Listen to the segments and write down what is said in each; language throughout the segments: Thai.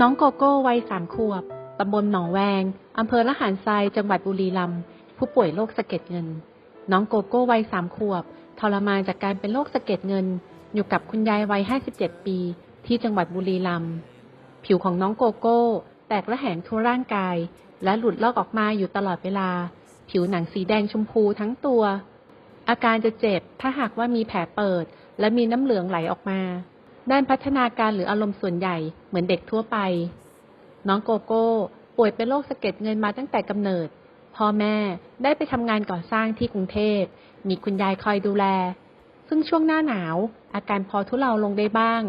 น้องโกโก้วัยสามขวบ ตำบลหนองแวง อำเภอละหารทราย จังหวัดบุรีรัมย์ ผู้ป่วยโรคสะเก็ดเงิน น้องโกโก้วัยสามขวบ ทรมานจากการเป็นโรคสะเก็ดเงิน อยู่กับคุณยายวัย57ปี ที่จังหวัดบุรีรัมย์ ผิวของน้องโกโก้ แตกระแหงทั่วร่างกาย และหลุดลอกออกมาอยู่ตลอดเวลา ผิวหนังสีแดงชมพูทั้งตัว อาการจะเจ็บ ถ้าหากว่ามีแผลเปิด และมีน้ำเหลืองไหลออกมา ด้านพัฒนาการหรืออารมณ์ส่วนใหญ่เหมือนเด็กทั่วไป น้องโกโก้ ป่วยเป็นโรคสะเก็ดเงินมาตั้งแต่กำเนิด พ่อแม่ได้ไปทำงานก่อสร้างที่กรุงเทพ มีคุณยายคอยดูแล ซึ่งช่วงหน้าหนาว อาการพอทุเลาลงได้บ้าง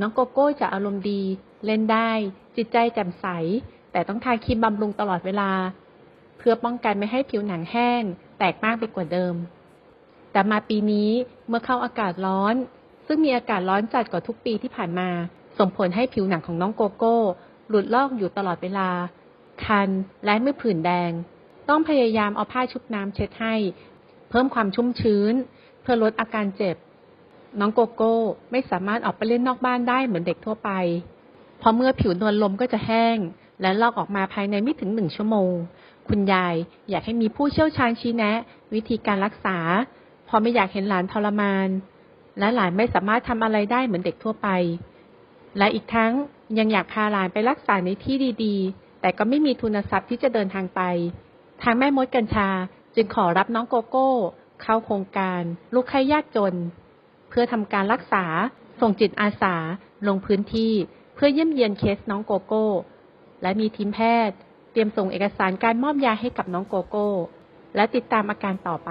น้องโกโก้จะอารมณ์ดี เล่นได้ จิตใจแจ่มใส แต่ต้องทาครีมบำรุงตลอดเวลา เพื่อป้องกันไม่ให้ผิวหนังแห้ง แตกมากไปกว่าเดิมแต่มาปีนี้เมื่อเข้าอากาศร้อน ซึ่งมีอากาศร้อนจัดกว่าทุกปีที่ผ่านมา ส่งผลให้ผิวหนังของน้องโกโก้ หลุดลอกอยู่ตลอดเวลา คันและไม่ผื่นแดง ต้องพยายามเอาผ้าชุบน้ำเช็ดให้ เพิ่มความชุ่มชื้น เพื่อลดอาการเจ็บ น้องโกโก้ไม่สามารถออกไปเล่นนอกบ้านได้เหมือนเด็กทั่วไปพราะเมื่อผิวนวลลมก็จะแห้ง และลอกออกมาภายในไม่ถึงหนึ่งชั่วโมง คุณยายอยากให้มีผู้เชี่ยวชาญชี้แนะ วิธีการรักษาพราะไม่อยากเห็นหลานทรมาน และหลานไม่สามารถทำอะไรได้เหมือนเด็กทั่วไป และอีกทั้งยังอยากพาหลานไปรักษาในที่ดีๆ แต่ก็ไม่มีทุนทรัพย์ที่จะเดินทางไป ทางแม่มดกัญชาจึงขอรับน้องโกโก้ เข้าโครงการ ลูกไข้ยากจน เพื่อทำการรักษา ส่งจิตอาสา ลงพื้นที่เพื่อเยี่ยมเยียนเคสน้องโกโก้ และมีทีมแพทย์ เตรียมส่งเอกสารการมอบยาให้กับน้องโกโก้ และติดตามอาการต่อไป